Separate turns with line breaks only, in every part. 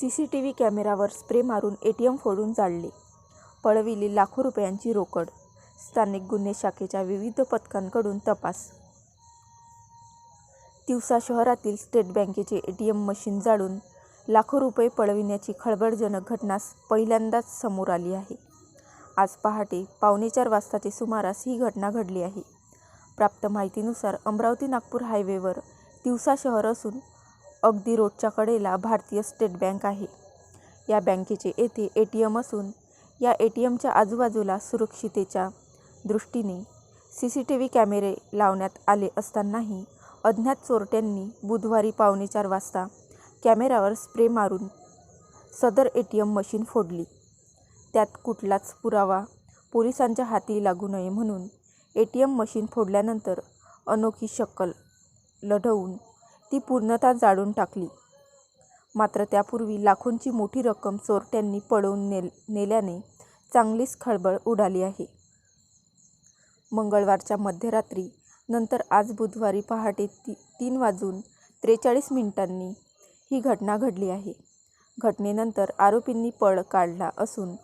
C C T V कॅमेरावर spray मारून A T M फोडून जाळले. पळविली लाखो रुपयांची रोकड. स्थानिक गुन्हे शाखेच्या विविध पथकांकडून तपास. दिवसा शहरातील स्टेट बँकेचे ए टी एम मशीन जाळून लाखो रुपये पळविण्याची खळबळजनक घटना पहिल्यांदाच समोर आली आहे. आज पहाटे पावणेचार वाजताचे सुमारास ही घटना घडली आहे. प्राप्त माहितीनुसार अमरावती नागपूर हायवेवर दिवसा शहर असून अगदी रोडच्या कडेला भारतीय स्टेट बँक आहे. या बँकेचे येथे ए टी एम असून या ए टी एमच्या आजूबाजूला सुरक्षितेच्या दृष्टीने सी सी टी व्ही कॅमेरे लावण्यात आले असतानाही अज्ञात चोरट्यांनी बुधवारी पावणेचार वाजता कॅमेऱ्यावर स्प्रे मारून सदर ए टी एम मशीन फोडली. त्यात कुठलाच पुरावा पोलिसांच्या हाती लागू नये म्हणून ए टी एम मशीन फोडल्यानंतर अनोखी शक्कल लढवून ती पूर्णतः जाळून टाकली. मात्र त्यापूर्वी लाखोंची मोठी रक्कम चोरट्यांनी पळवून नेल नेल्याने चांगलीच खळबळ उडाली आहे. मंगळवारच्या मध्यरात्री नंतर आज बुधवारी पहाटे ती तीन वाजून त्रेचाळीस मिनिटांनी ही घटना घडली आहे. घटनेनंतर आरोपींनी पळ काढला असून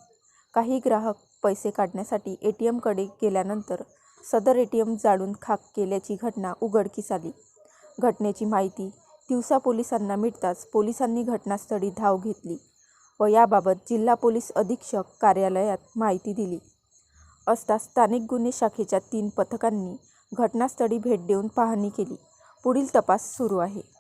काही ग्राहक पैसे काढण्यासाठी ए टी एमकडे गेल्यानंतर सदर ए टी एम जाळून खाक केल्याची घटना उघडकीस आली. घटनेची माहिती तिवसा पोलिसांना मिळताच पोलिसांनी घटनास्थळी धाव घेतली व याबाबत जिल्हा पोलीस अधीक्षक कार्यालयात माहिती दिली. असता स्थानिक गुन्हे शाखेच्या तीन पथकांनी घटनास्थळी भेट देऊन पाहणी केली. पुढील तपास सुरू आहे.